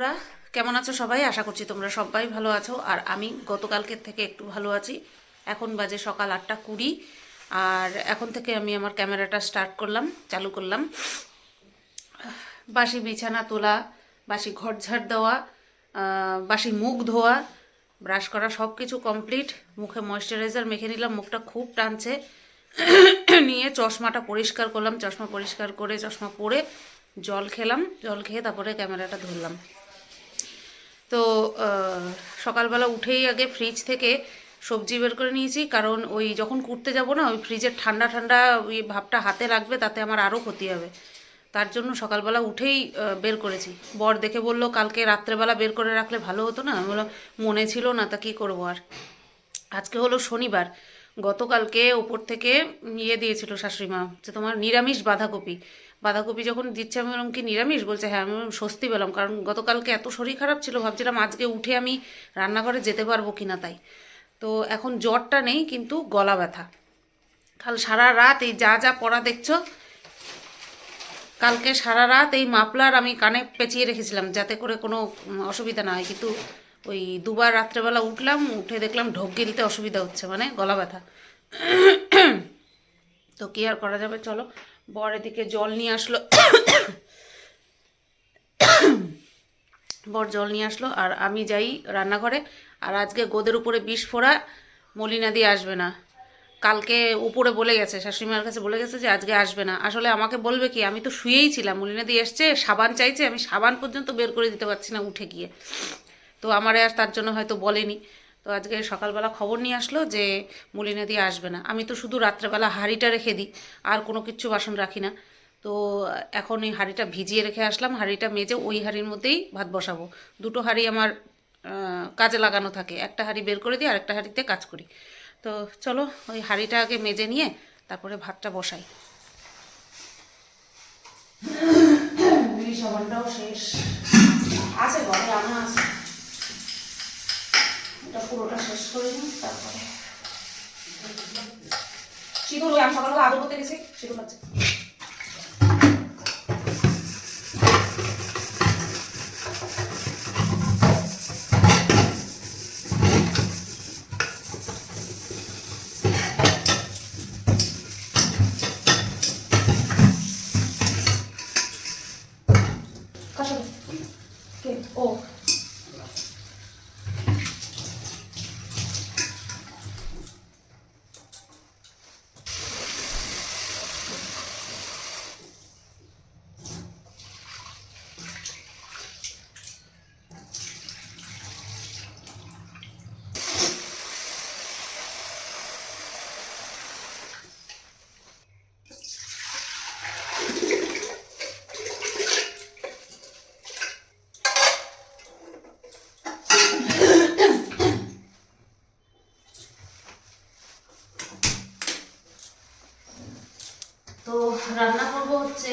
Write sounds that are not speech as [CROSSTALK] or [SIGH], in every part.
তোমরা কেমন আছো সবাই? আশা করছি তোমরা সবাই ভালো আছো। আর আমি গতকালকের থেকে একটু ভালো আছি। এখন বাজে সকাল আটটা কুড়ি। আর এখন থেকে আমি আমার ক্যামেরাটা স্টার্ট করলাম, চালু করলাম। বাসি বিছানা তোলা, বাসি ঘর ঝাড় দেওয়া বাসি মুখ ধোয়া ব্রাশ করা সব কিছু কমপ্লিট মুখে ময়শ্চারাইজার মেখে নিলাম, মুখটা খুব টানছে। নিয়ে চশমাটা পরিষ্কার করলাম, চশমা পরিষ্কার করে, চশমা পরে জল খেলাম। জল খেয়ে তারপরে ক্যামেরাটা ধরলাম। তো সকালবেলা উঠেই আগে ফ্রিজ থেকে সবজি বের করে নিয়েছি। কারণ ওই যখন কুটতে যাব না, ওই ফ্রিজের ঠান্ডা ঠান্ডা ওই ভাবটা হাতে লাগবে, তাতে আমার আরও ক্ষতি হবে। তার জন্য সকালবেলা উঠেই বের করেছি। বর দেখে বলল, কালকে রাত্রেবেলা বের করে রাখলে ভালো হতো না? আমি বললাম, মনে ছিল না, তা কী করব আর? আজকে হলো শনিবার। গতকালকে ওপর থেকে ইয়ে দিয়েছিল শাশুড়ি মা, যে তোমার নিরামিষ বাঁধাকপি। বাঁধাকপি যখন দিচ্ছে, আমি বললাম, কি নিরামিষ? বলছে হ্যাঁ আমি স্বস্তি পেলাম, কারণ গতকালকে এত শরীর খারাপ ছিল, ভাবছিলাম আজকে উঠে আমি রান্নাঘরে যেতে পারব কি না তাই। তো এখন জ্বরটা নেই, কিন্তু গলা ব্যথা। কাল সারা রাত এই যা যা পড়া দেখছ, কালকে সারা রাত এই মাপলার আমি কানে পেঁচিয়ে রেখেছিলাম, যাতে করে কোনো অসুবিধা না হয়। কিন্তু ওই দুবার রাত্রেবেলা উঠলাম, উঠে দেখলাম ঢোক গিলতে অসুবিধা হচ্ছে মানে গলা ব্যথা। তো কি আর করা যাবে, চলো। বর এদিকে জল নিয়ে আসলো। বর জল নিয়ে আসলো, আর আমি যাই রান্নাঘরে। আর আজকে গোদের উপরে বিষ ফোড়া, মলিনা দিয়ে আসবে না। কালকে উপরে বলে গেছে, শাশুড়িমার কাছে বলে গেছে যে আজকে আসবে না। আসলে আমাকে বলবে কি, আমি তো শুয়েই ছিলাম, মলিনা দিয়ে এসছে, সাবান চাইছে, আমি সাবান পর্যন্ত বের করে দিতে পারছি না উঠে গিয়ে। তো আমারে আর তার জন্য হয়তো বলেনি। তো আজকে সকালবেলা খবর নিয়ে আসলো যে মলিনা দিয়ে আসবে না। আমি তো শুধু রাত্রেবেলা হাঁড়িটা রেখে দিই, আর কোনো কিচ্ছু বাসন রাখি না। তো এখন এই হাঁড়িটা ভিজিয়ে রেখে আসলাম, হাঁড়িটা মেজে ওই হাঁড়ির মধ্যেই ভাত বসাবো। দুটো হাঁড়ি আমার কাজে লাগানো থাকে। একটা হাঁড়ি বের করে দিই আর একটা হাঁড়িতে কাজ করি। তো চলো ওই হাঁড়িটা আগে মেজে নিয়ে তারপরে ভাতটা বসাই। শেষ। আছে ঘরে, আনা আছে। পুরোটা শেষ করে নিই তারপরে শীতল করব? আমি সকালবেলা আদর করতে গেছি শীতল আছে কার সাথে? কে ও তো রান্না করব হচ্ছে,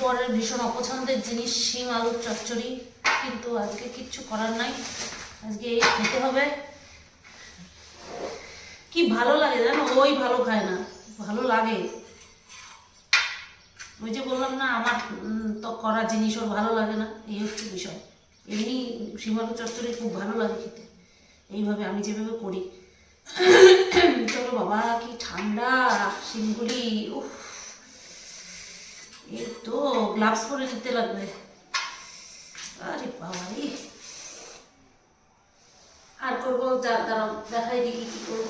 বরের ভীষণ অপছন্দের জিনিস, শিম, আলুর চচ্চড়ি, কিন্তু আজকে কিচ্ছু করার নাই। আজকে এই খেতে হবে। কি ভালো লাগে জানো? ওই ভালো খায় না, ভালো লাগে। ওই যে বললাম না, আমার তো করা জিনিস ওর ভালো লাগে না, এই হচ্ছে বিষয়। এমনি শিম শিমালু চচ্চড়ি খুব ভালো লাগে খেতে। এইভাবে আমি যেভাবে করি। [COUGHS] চলো বাবা, কি ঠান্ডা শিমগুলি উফ। তো গ্লাভস পরে নিতে লাগবে। আরে বাবা রে আর করব দাঁড়াও, দেখাই দেখি কি করব।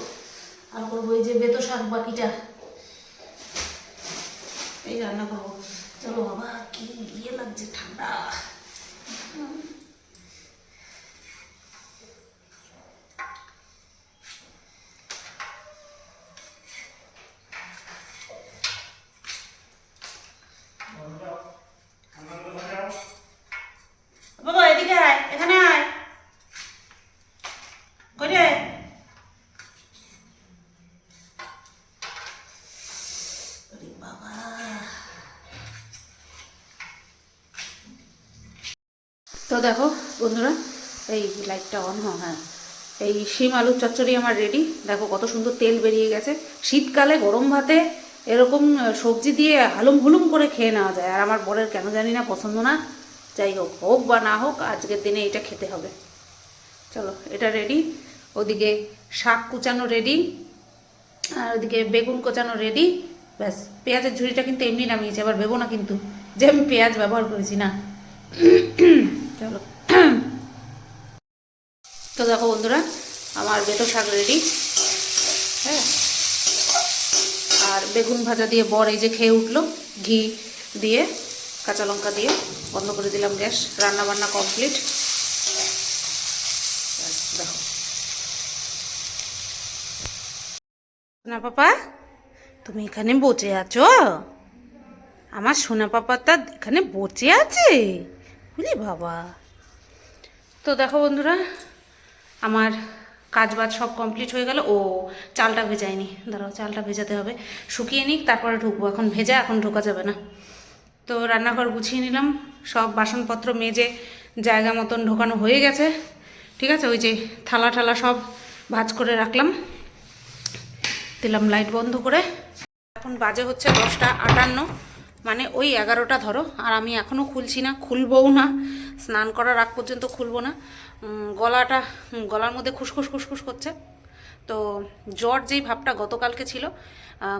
আর করব এই যে বেতো শাক বাকিটা। এই রান্না করব। চলো বাবা, কি ইয়ে লাগছে ঠান্ডা বাবা এদিকে আয় এখানে আয় কই রে আরে বাবা তো দেখো, বন্ধুরা, এই লাইটটা অন হয় হ্যাঁ। এই শিম আলুর চচ্চড়ি আমার রেডি দেখো কত সুন্দর তেল বেরিয়ে গেছে। শীতকালে গরম ভাতে এরকম সবজি দিয়ে হালুম হুলুম করে খেয়ে নেওয়া যায়। আর আমার বরের কেন জানি না পছন্দ না। যাই হোক হোক বা না হোক, আজকের দিনে এটা খেতে হবে। চলো, এটা রেডি ওদিকে শাক কুচানো রেডি আর ওদিকে বেগুন কোচানো রেডি ব্যাস, পেঁয়াজের ঝুড়িটা কিন্তু এমনি নামিয়েছি, আবার ভেবো না কিন্তু যে আমি পেঁয়াজ ব্যবহার করেছি, না। চলো। তো দেখো বন্ধুরা, আমার বেতো শাক রেডি হ্যাঁ। আর বেগুন ভাজা দিয়ে বর এই যে খেয়ে উঠল, ঘি দিয়ে, কাঁচা লঙ্কা দিয়ে, বন্ধ করে দিলাম গ্যাস রান্না বান্না কমপ্লিট দেখো। না, পাপা? তুমি এখানে বসে আছো? আমার সোনা পাপাটা এখানে বসে আছে? বুঝলি বাবা? তো দেখো বন্ধুরা, আমার কাজ বাজ সব কমপ্লিট হয়ে গেল। ও, চালটা ভেজায়নি। দাঁড়াও, চালটা ভেজাতে হবে। শুকিয়ে নিক, তারপরে ঢুকবো। এখন ভেজা, এখন ঢোকা যাবে না। তো রান্নাঘর গুছিয়ে নিলাম। সব বাসনপত্র মেজে জায়গা মতন ঢোকানো হয়ে গেছে। ঠিক আছে, ওই যে থালা ঠালা সব ভাজ করে রাখলাম। দিলাম লাইট বন্ধ করে। এখন বাজে হচ্ছে দশটা আটান্ন মানে ওই এগারোটা ধরো। আর আমি এখনও খুলছি না, খুলবও না। স্নান করার আগ পর্যন্ত খুলবো না। গলাটা গলার মধ্যে খুসখুস খুসখুস করছে। তো জ্বর যেই ভাবটা গতকালকে ছিল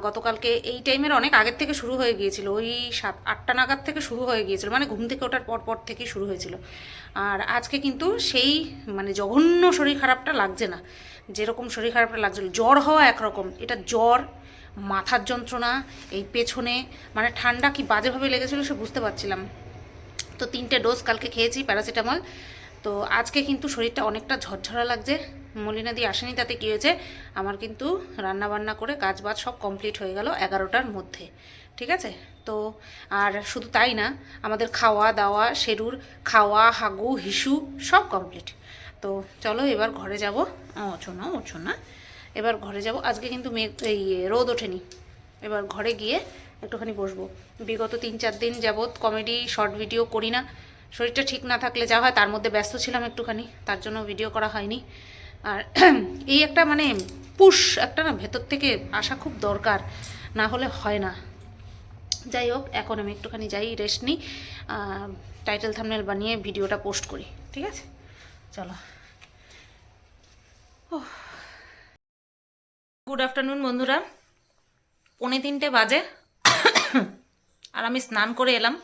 গতকালকে এই টাইমের অনেক আগের থেকে শুরু হয়ে গিয়েছিল। ওই সাত, আটটা নাগাদ থেকে শুরু হয়ে গিয়েছিল মানে ঘুম থেকে ওঠার পর পর থেকেই শুরু হয়েছিল। আর আজকে কিন্তু সেই মানে জঘন্য শরীর খারাপটা লাগছে না। যেরকম শরীর খারাপটা লাগছিল। জ্বর হওয়া একরকম। এটা জ্বর, মাথার যন্ত্রণা, এই পেছনে মানে ঠান্ডা কি বাজেভাবে লেগেছিল সে বুঝতে পারছিলাম। তো তিনটে ডোজ কালকে খেয়েছি, প্যারাসিটামল। তো আজকে কিন্তু শরীরটা অনেকটা ঝরঝরা লাগছে। মলিনাদি আসেনি, তাতে কী হয়েছে? আমার কিন্তু রান্না বান্না করে কাজ বাজ সব কমপ্লিট হয়ে গেল এগারোটার মধ্যে। ঠিক আছে? তো আর শুধু তাই না, আমাদের খাওয়া দাওয়া শেরুর খাওয়া, হাগু, হিসু সব কমপ্লিট। তো চলো এবার ঘরে যাব। ওছো না ওছো না। এবার ঘরে যাব। আজকে কিন্তু মেঘ, এই রোদ ওঠেনি। এবার ঘরে গিয়ে একটুখানি বসবো। বিগত তিন চার দিন যাবৎ কমেডি শর্ট ভিডিও করি না। শরীরটা ঠিক না থাকলে যা হয়, তার মধ্যে ব্যস্ত ছিলাম একটুখানি। তার জন্য ভিডিও করা হয়নি। আর [CLEARS THROAT] এই একটা মানে পুশ একটা না ভেতর থেকে আসা খুব দরকার। না হলে হয় না। যাই হোক, এখন আমি একটুখানি যাই রেস্ট নিই। টাইটেল থামনেল বানিয়ে ভিডিওটা পোস্ট করি। ঠিক আছে? চলো। গুড আফটারনুন বন্ধুরা। পৌনে তিনটে বাজে। আর আমি স্নান করে এলাম।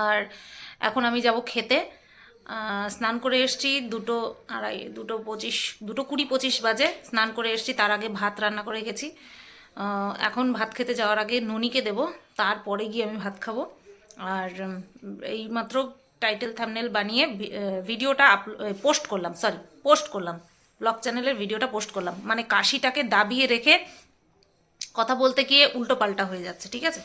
আর এখন আমি যাব খেতে। স্নান করে এসছি দুটো আড়াই দুটো পঁচিশ দুটো কুড়ি পঁচিশ বাজে। স্নান করে এসছি তার আগে ভাত রান্না করে গেছি এখন ভাত খেতে যাওয়ার আগে ননিকে দেব। তারপরে গিয়ে আমি ভাত খাব। আর উম, এইমাত্র টাইটেল থামনেল বানিয়ে ভিডিওটা পোস্ট করলাম সরি পোস্ট করলাম। ব্লগ চ্যানেলের ভিডিওটা পোস্ট করলাম। মানে কাশিটাকে দাবিয়ে রেখে কথা বলতে গিয়ে উল্টো পাল্টা হয়ে যাচ্ছে, ঠিক আছে?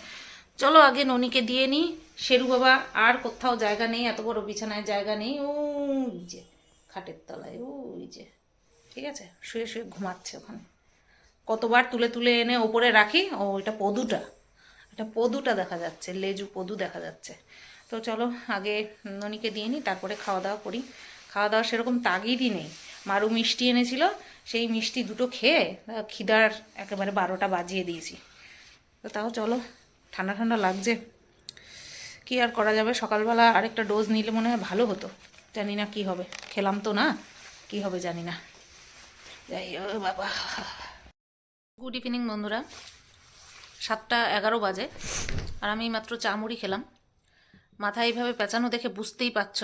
চলো আগে ননিকে দিয়ে নিই। শেরু বাবা, আর কোথাও জায়গা নেই, এত বড় বিছানায় জায়গা নেই। ওই যে, খাটের তলায়, ওই যে, ঠিক আছে? শুয়ে শুয়ে ঘুমাচ্ছে ওখানে। কতবার তুলে তুলে এনে ওপরে রাখি? ও, এটা পদুটা। এটা পদুটা দেখা যাচ্ছে, লেজু পদু দেখা যাচ্ছে। তো চলো আগে ননিকে দিয়ে নিই, তারপরে খাওয়া দাওয়া করি। খাওয়া দাওয়া সেরকম তাগিদই নেই। মারু মিষ্টি এনেছিল, সেই মিষ্টি দুটো খেয়ে খিদার একেবারে বারোটা বাজিয়ে দিয়েছি। তো তাও চলো, ঠান্ডা ঠান্ডা লাগছে। কি আর করা যাবে? সকালবেলা আরেকটা ডোজ নিলে মনে হয় ভালো হতো। জানি না কি হবে। খেলাম তো না, কি হবে জানি না। যাই বাবা। গুড ইভিনিং বন্ধুরা। সাতটা এগারো বাজে, আর আমি মাত্র চা মুড়ি খেলাম। মাথা এইভাবে পেঁচানো দেখে বুঝতেই পারছ।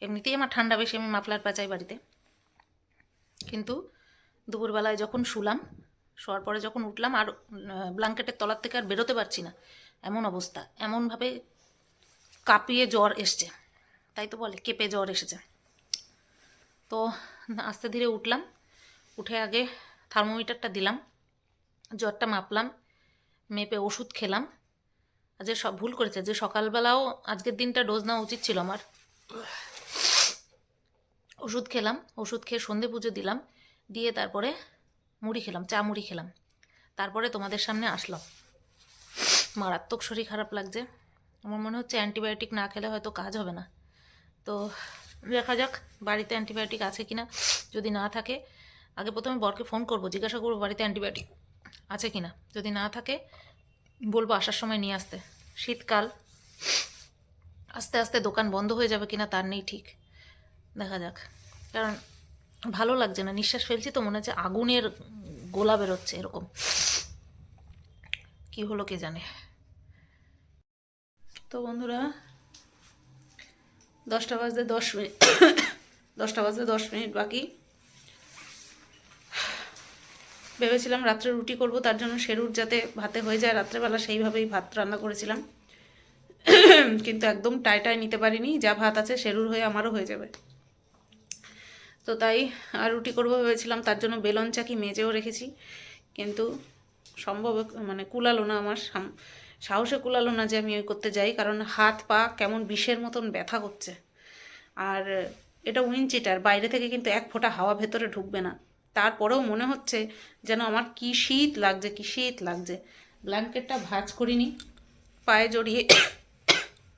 এমনিতেই আমার ঠান্ডা বেশি, আমি মাফলার পেঁচাই বাড়িতে। কিন্তু দুপুরবেলায় যখন শুলাম, শোয়ার পরে যখন উঠলাম, আর ব্ল্যাঙ্কেটের তলার থেকে আর বেরোতে পারছি না। এমন অবস্থা, এমনভাবে কাঁপিয়ে জ্বর এসছে। তাই তো বলে, কেঁপে জ্বর এসেছে। তো আস্তে ধীরে উঠলাম, উঠে আগে থার্মোমিটারটা দিলাম, জ্বরটা মাপলাম, মেপে ওষুধ খেলাম। আজকে সব ভুল করেছে, যে সকালবেলাও আজকের দিনটা ডোজ নেওয়া উচিত ছিল আমার। ওষুধ খেলাম, ওষুধ খেয়ে সন্ধে পুজো দিলাম, দিয়ে তারপরে মুড়ি খেলাম, চা মুড়ি খেলাম। তারপরে তোমাদের সামনে আসলাম। মারাত্মক শরীর খারাপ লাগছে। আমার মনে হচ্ছে অ্যান্টিবায়োটিক না খেলে হয়তো কাজ হবে না। তো দেখা যাক, বাড়িতে অ্যান্টিবায়োটিক আছে কি না যদি না থাকে, আগে প্রথমে বরকে ফোন করব, জিজ্ঞাসা করব বাড়িতে অ্যান্টিবায়োটিক আছে কি না যদি না থাকে বলব আসার সময় নিয়ে আসতে। শীতকাল। আস্তে আস্তে দোকান বন্ধ হয়ে যাবে কিনা তার নেই ঠিক। দেখা যাক। কারণ ভালো লাগছে না। নিঃশ্বাস ফেলছি তো মনে হচ্ছে আগুনের গোলা বেরোচ্ছে এরকম। কি হলো কে জানে। তো বন্ধুরা, দশটা বাজতে দশ মিনিট, দশটা বাজতে দশ মিনিট বাকি। ভেবেছিলাম রাত্রে রুটি করব, তার জন্য সেরুর যাতে ভাতে হয়ে যায়, রাত্রেবেলা সেইভাবেই ভাত রান্না করেছিলাম। কিন্তু একদম টাইটায় নিতে পারিনি, যা ভাত আছে সেরুর হয়ে আমারও হয়ে যাবে। তো তাই আর রুটি করব ভেবেছিলাম, তার জন্য বেলন চাকি মেজেও রেখেছি, কিন্তু সম্ভব মানে কুলালো না আমার সাহসে কুলালো না যে আমি ওই করতে যাই, কারণ হাত পা কেমন বিষের মতন ব্যথা করছে। আর এটা উইনচিটার বাইরে থেকে কিন্তু এক ফোঁটা হাওয়া ভেতরে ঢুকবে না। তারপরেও মনে হচ্ছে যেন আমার কি শীত লাগছে, কি শীত লাগছে। ব্ল্যাঙ্কেটটা ভাঁজ করিনি, পায়ে জড়িয়ে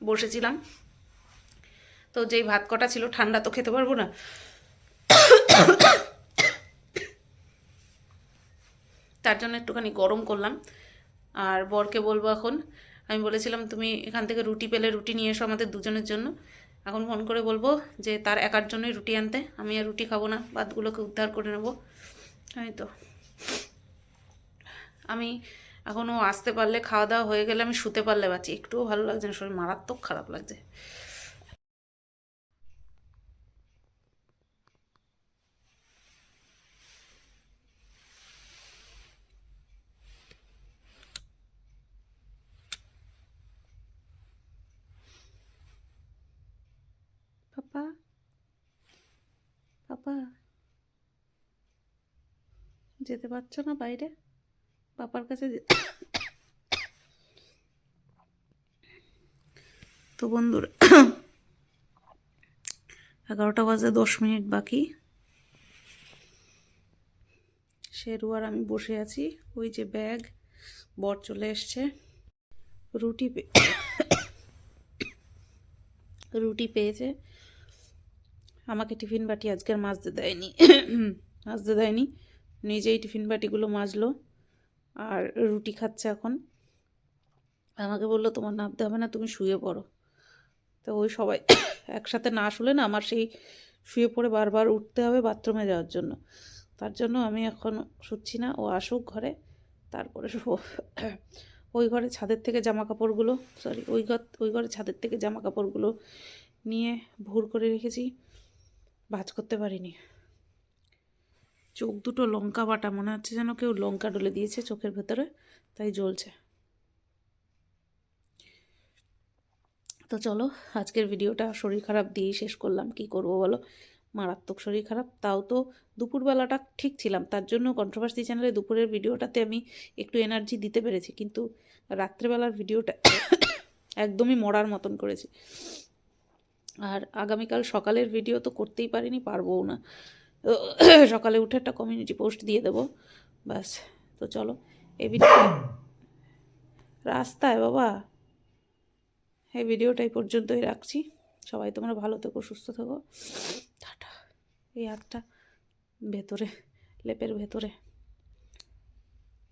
বসেছিলাম। তো যেই ভাত কটা ছিল, ঠান্ডা তো খেতে পারব না। তার জন্য একটুখানি গরম করলাম। আর বরকে বলব এখন, আমি বলেছিলাম, তুমি এখান থেকে রুটি পেলে রুটি নিয়ে এসো আমাদের দুজনের জন্য। এখন ফোন করে বলব যে তার একার জন্যই রুটি আনতে। আমি আর রুটি খাব না বাদগুলোকে উদ্ধার করে নেব। তাই তো। আমি এখনও আসতে পারলে, খাওয়া দাওয়া হয়ে গেলে আমি শুতে পারলে বাঁচি। একটুও ভালো লাগছে না, শরীর মারাত্মক খারাপ লাগছে পাপা পাপা যেতে পারছ না বাইরে? পাপার কাছে তো বন্ধুরা, এগারোটা বাজে দশ মিনিট বাকি। শেরু আর আমি বসে আছি, ওই যে ব্যাগ, বর চলে এসছে। রুটি [COUGHS] রুটি পেয়েছে। আমাকে টিফিন বাটি আজকের মাজতে দেয়নি। মাজতে দেয়নি। নিজেই টিফিন বাটিগুলো মাজলো আর রুটি খাচ্ছে এখন। আমাকে বলল, তোমার নামতে হবে না, তুমি শুয়ে পড়ো। তো ওই সবাই একসাথে না শুলে না, আমার সেই শুয়ে পড়ে বারবার উঠতে হবে বাথরুমে যাওয়ার জন্য। তার জন্য আমি এখন শুচ্ছি না, ও আসুক ঘরে, তারপরে ওই ঘরে ছাদের থেকে জামা কাপড়গুলো সরি ওই ঘর, ওই ঘরে ছাদের থেকে জামা কাপড়গুলো নিয়ে ভোর করে রেখেছি। ভাজ করতে পারিনি। চোখ দুটো লঙ্কা বাটা, মনে হচ্ছে যেন কেউ লঙ্কা ডলে দিয়েছে চোখের ভেতরে, তাই জ্বলছে। তো চলো, আজকের ভিডিওটা শরীর খারাপ দিয়েই শেষ করলাম। কি করব বলো? মারাত্মক শরীর খারাপ। তাও তো দুপুরবেলাটা ঠিক ছিলাম, তার জন্য কন্ট্রোভার্সি চ্যানেলে দুপুরের ভিডিওটাতে আমি একটু এনার্জি দিতে পেরেছি, কিন্তু রাত্রেবেলার ভিডিওটা একদমই মরার মতন করেছি। আর আগামীকাল সকালের ভিডিও তো করতেই পারিনি, পারবও না। [COUGHS] সকালে উঠে একটা কমিউনিটি পোস্ট দিয়ে দেবো, ব্যাস। তো চলো, এই ভিডিও [COUGHS] রাস্তায় বাবা। এই ভিডিওটা এই পর্যন্তই রাখছি। সবাই তোমরা ভালো থেকো, সুস্থ থেকো। টাটা। এই হাতটা ভেতরে, লেপের ভেতরে।